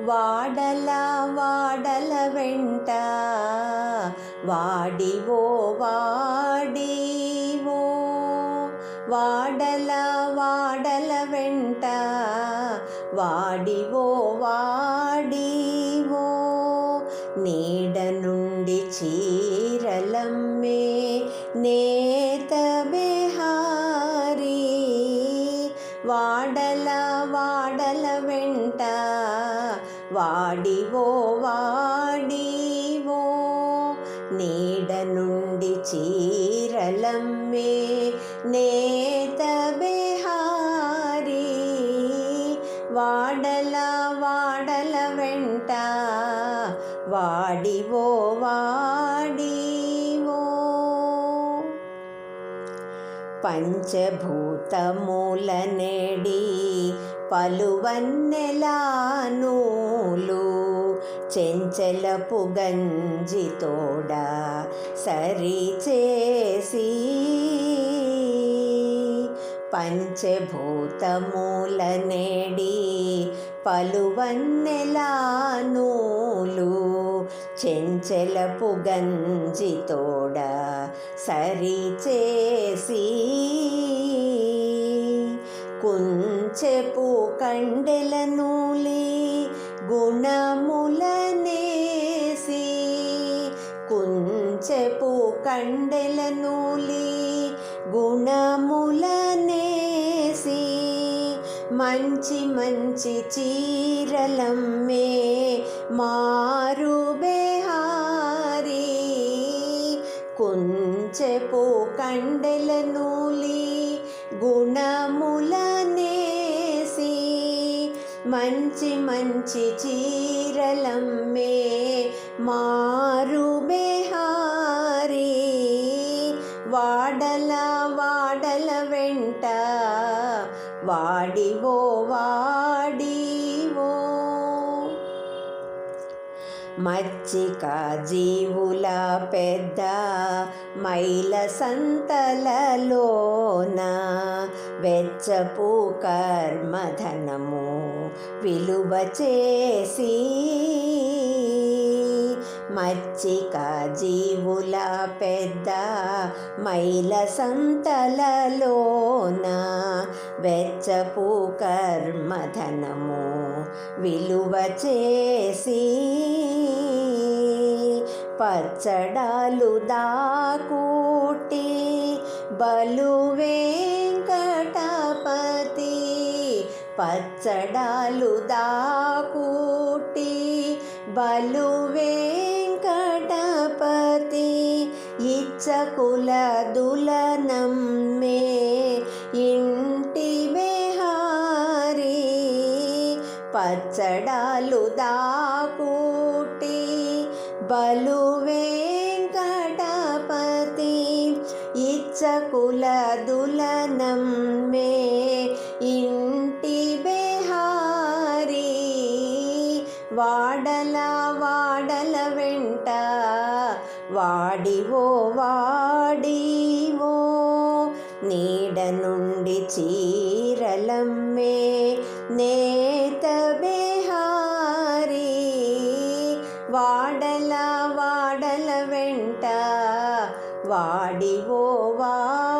వాడల వాడల వెంట. వాడివో వాడివో. వాడల వాడల వెంట. వాడివో వాడివో. నీడ నుండి చీరలమ్మే నేత బెహారీ వాడల వాడల వెంట. వాడివో వాడివో నీడ నుండి చీరలమ్మే నేత బిహారీ. వాడల వాడల వెంట వాడివో వాడివో. పంచభూతమూల నెడి పలువన్నెలానూలు చెంచలపు గంజితోడ సరిచేసి పంచభూతమూల నెడి పలువన్నెలానూలు చెంచలపు గంజితోడ సరిచేసి కుంచెపు కండెల నూలి గుణములనేసి. కుంచెపు కండెల నూలి గుణములనేసి. మంచి మంచి చీరలమ్మే మారు బెహారీ. కుంచెపు కండెల నూలి గుణములనేసి మంచి మంచి చీరలమ్మే మారు బెహారీ వాడల వాడల వెంట వాడివో వాడివో. మచ్చిక జీవుల పెద్ద మైల సంతలలోన వెచ్చపు కర్మధనము విలువ చేసి మచ్చిక జీవుల పెద్ద మైల సంతలలోన వెచ్చపు కర్మధనము విలువ చేసి పచ్చడాలు దాకూటి బలువే పచ్చడాలు దాకూటి బలు వెంకటపతి ఇచ్చకుల దులనమ్మే ఇంటి బెహారీ పచ్చడాలు దాకూటి బలు వెంకటపతి ఇచ్చకుల దులనమ్మే వాడివో వాడివో నీడ నుండి చీరలమ్మే నేత బెహారీ. వాడల వాడల వెంట వాడివో వా